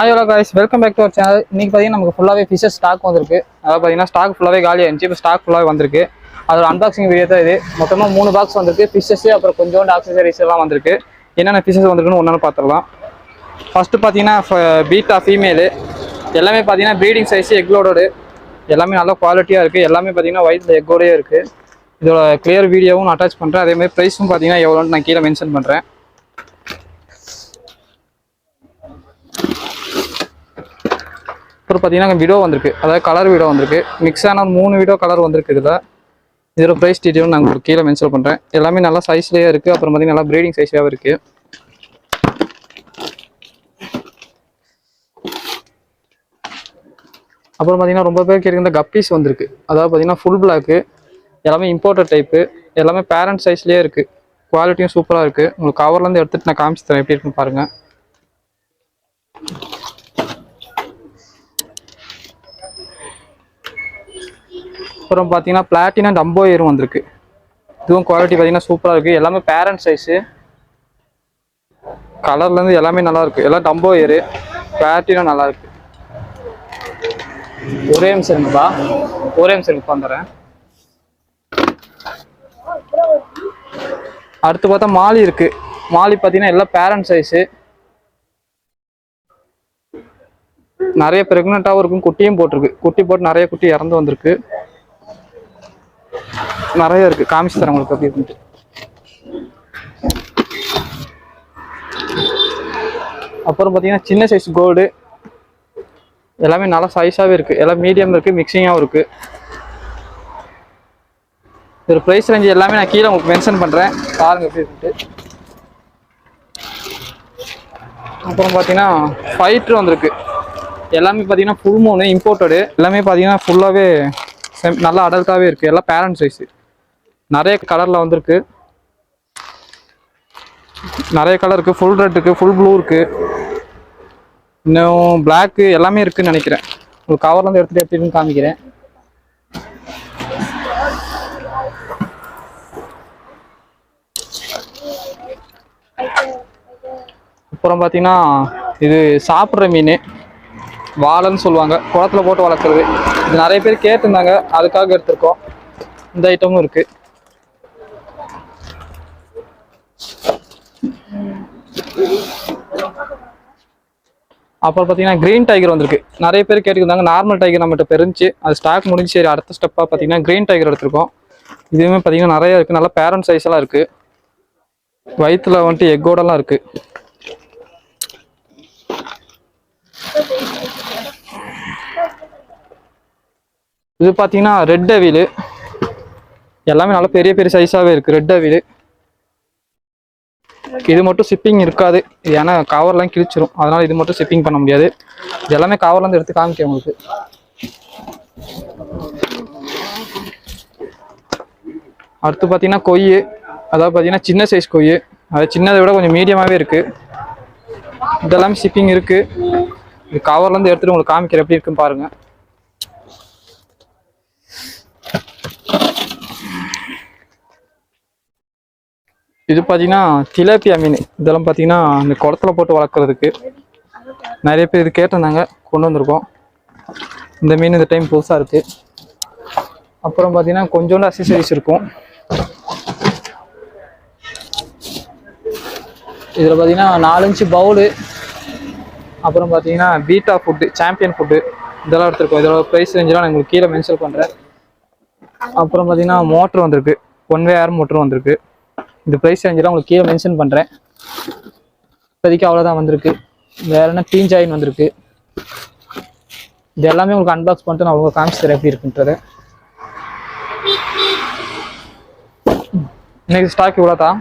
Hello guys welcome back to our channel இன்னைக்கு பார்த்தீங்கன்னா நமக்கு ஃபுல்லாகவே ஃபிஷஸ் ஸ்டாக் வந்திருக்கு. அதாவது பார்த்தீங்கன்னா ஸ்டாக் ஃபுல்லாகவே காலி ஆயிருந்துச்சு இப்போ ஸ்டாக் ஃபுல்லாகவே வந்திருக்கு. அதோட அன்பாக்சிங் வீடியோ தான் இது. மொத்தமாக மூணு பாக்ஸ் வந்திருக்கு. ஃபிஷஸ் அப்புறம் கொஞ்சோண்டு ஆக்சசரிஸ் எல்லாம் வந்திருக்கு. என்னென்ன ஃபிஷஸ் வந்திருக்குன்னு ஒன்று பார்த்துடலாம் ஃபஸ்ட்டு பார்த்தீங்கன்னா பீட்டா ஃபீமேலு எல்லாமே பார்த்தீங்கன்னா ப்ரீடிங் சைஸ் எக்லோடோடு எல்லாமே நல்ல குவாலிட்டியாக இருக்குது எல்லாமே பார்த்தீங்கன்னா ஒயிட் எக்கோடையே இருக்குது இதோட கிளியர் வீடியோவும் நான் அட்டாச் பண்ணுறேன் அதேமாதிரி ப்ரைஸும் பார்த்தீங்கன்னா எவ்வளோன்னு நான் கீழே மென்ஷன் பண்ணுறேன் அப்புறம் பார்த்தீங்கன்னா விடோ வந்திருக்கு. அதாவது கலர் விடோ வந்திருக்கு. மிக்ஸான ஒரு மூணு விடோ கலர் வந்திருக்கு இதில். இதோட ப்ரைஸ் டீட்டெயில் நான் உங்களுக்கு கீழே மென்ஷன் பண்ணுறேன் எல்லாமே நல்லா சைஸ்லேயே இருக்குது அப்புறம் பார்த்தீங்கன்னா நல்லா ப்ரீடிங் சைஸாகவும் இருக்குது அப்புறம் பார்த்தீங்கன்னா ரொம்ப பேருக்கு இருந்த கப்பீஸ் வந்திருக்கு. அதாவது பார்த்தீங்கன்னா ஃபுல் பிளாக்கு எல்லாமே இம்போர்ட்டட் டைப்பு எல்லாமே பேரண்ட் சைஸ்லேயே இருக்குது குவாலிட்டியும் சூப்பராக இருக்குது உங்களுக்கு கவர்லேருந்து எடுத்துகிட்டு நான் காமிச்சு தரேன். எப்படி இருக்குன்னு பாருங்கள் அப்புறம் பார்த்தீங்கன்னா பிளாட்டினா டம்போ ஏரும் வந்திருக்கு. இதுவும் குவாலிட்டி பார்த்தீங்கன்னா சூப்பராக இருக்குது எல்லாமே பேரண்ட் சைஸு கலர்லேருந்து எல்லாமே நல்லா இருக்கு. எல்லாம் டம்போ ஏரு பிளாட்டினா நல்லா இருக்கு. ஒரே நிமிஷம் இருக்குப்பா ஒரே நிமிஷம் இருக்கு வந்துடுறேன். அடுத்து பார்த்தா மாலி இருக்கு. மாலி பார்த்தீங்கன்னா எல்லாம் பேரண்ட் சைஸு நிறைய ப்ரெக்னெண்ட்டாகவும் இருக்கும். குட்டியும் போட்டிருக்கு. குட்டி போட்டு நிறைய குட்டி இறந்து வந்திருக்கு. நிறைய இருக்கு. காமிச்சு தரேன் உங்களுக்கு அப்படி இருக்குன்ட்டு அப்புறம் பார்த்தீங்கன்னா சின்ன சைஸ் கோல்டு எல்லாமே நல்லா சைஸாகவே இருக்கு. எல்லாம் மீடியம் இருக்கு மிக்சிங்காகவும் இருக்கு. ஒரு ப்ரைஸ் ரேஞ்ச் எல்லாமே நான் கீழே உங்களுக்கு மென்ஷன் பண்ணுறேன் பாருங்க எப்படி இருக்குன்ட்டு அப்புறம் பார்த்தீங்கன்னா ஃபைட்ரு வந்திருக்கு. எல்லாமே பார்த்தீங்கன்னா ஃபுல் மூணு இம்போர்ட்டடு எல்லாமே பார்த்தீங்கன்னா ஃபுல்லாகவே நல்லா அடல்ட்டாகவே இருக்குது எல்லாம் பேரண்ட் சைஸு நிறைய கலரில் வந்திருக்கு. நிறைய கலர் இருக்குது ஃபுல் ரெட் இருக்குது ஃபுல் ப்ளூ இருக்குது இன்னும் பிளாக்கு எல்லாமே இருக்குதுன்னு நினைக்கிறேன். ஒரு கவர்லேருந்து எடுத்துகிட்டு எப்படின்னு காமிக்கிறேன். அப்புறம் பார்த்தீங்கன்னா இது சாப்பிட்ற மீன். வாழைன்னு சொல்லுவாங்க. குளத்துல போட்டு வளர்க்குறது. இது நிறைய பேர் கேட்டிருந்தாங்க. அதுக்காக எடுத்திருக்கோம். இந்த ஐட்டமும் இருக்குது அப்புறம் பார்த்தீங்கன்னா க்ரீன் டைகர் வந்திருக்கு. நிறைய பேர் கேட்டுருந்தாங்க நார்மல் டைகர் நம்மகிட்ட பெருந்துச்சு அது ஸ்டாக் முடிஞ்சு சரி அடுத்த ஸ்டெப்பாக பார்த்தீங்கன்னா க்ரீன் டைகர் எடுத்திருக்கோம். இதுவுமே பார்த்தீங்கன்னா நிறைய இருக்குது நல்லா பேரண்ட் சைஸ் எல்லாம் இருக்குது வயிற்றுல வந்துட்டு எக்கோடெல்லாம் இருக்குது இது பார்த்தீங்கன்னா ரெட் அவிலு எல்லாமே நல்லா பெரிய பெரிய சைஸாகவே இருக்குது ரெட் அவிலு இது மட்டும் ஷிப்பிங் இருக்காது. இது ஏன்னா கவர்லாம் கிழிச்சிரும். அதனால இது மட்டும் ஷிப்பிங் பண்ண முடியாது. இது எல்லாமே கவர்லேருந்து எடுத்து காமிக்க உங்களுக்கு. அடுத்து பார்த்தீங்கன்னா கொய் அதாவது பார்த்தீங்கன்னா சின்ன சைஸ் கொய் அது சின்னதை விட கொஞ்சம் மீடியமாகவே இருக்குது இதெல்லாமே ஷிப்பிங் இருக்குது இது கவர்லேருந்து எடுத்துகிட்டு உங்களுக்கு காமிக்கிற எப்படி இருக்குன்னு பாருங்கள் இது பார்த்தீங்கன்னா திலேப்பியா மீன். இதெல்லாம் பார்த்தீங்கன்னா இந்த குளத்துல போட்டு வளர்க்குறதுக்கு நிறைய பேர் இது கேட்டிருந்தாங்க. கொண்டு வந்திருக்கோம். இந்த மீன் இந்த டைம் புதுசாக இருக்குது அப்புறம் பார்த்தீங்கன்னா கொஞ்சோண்டு அசசரிஸ் இருக்கும். இதில் பார்த்தீங்கன்னா நாலஞ்சு பவுலு அப்புறம் பார்த்தீங்கன்னா பீட்டா ஃபுட்டு சாம்பியன் ஃபுட்டு இதெல்லாம் எடுத்துருக்கோம். இதோட ப்ரைஸ் ரேஞ்செலாம் நான் உங்களுக்கு கீழே மென்ஷன் பண்ணுறேன் அப்புறம் பார்த்தீங்கன்னா மோட்ரு வந்திருக்கு. ஒன் வே ஏர் மோட்ரு வந்திருக்கு. இந்த ப்ரைஸ் ரேஞ்செலாம் உங்களுக்கு கீழே மென்ஷன் பண்ணுறேன் இப்போதைக்கு அவ்வளோதான் வந்திருக்கு. வேற என்ன டீன் ஜாயின் வந்திருக்கு. இது எல்லாமே உங்களுக்கு அன்பாக்ஸ் பண்ணிட்டு நான் உங்களுக்கு காமிச்சு தரேன் எப்படி இருக்குன்றத. இன்னைக்கு ஸ்டாக் இவ்வளோ தான்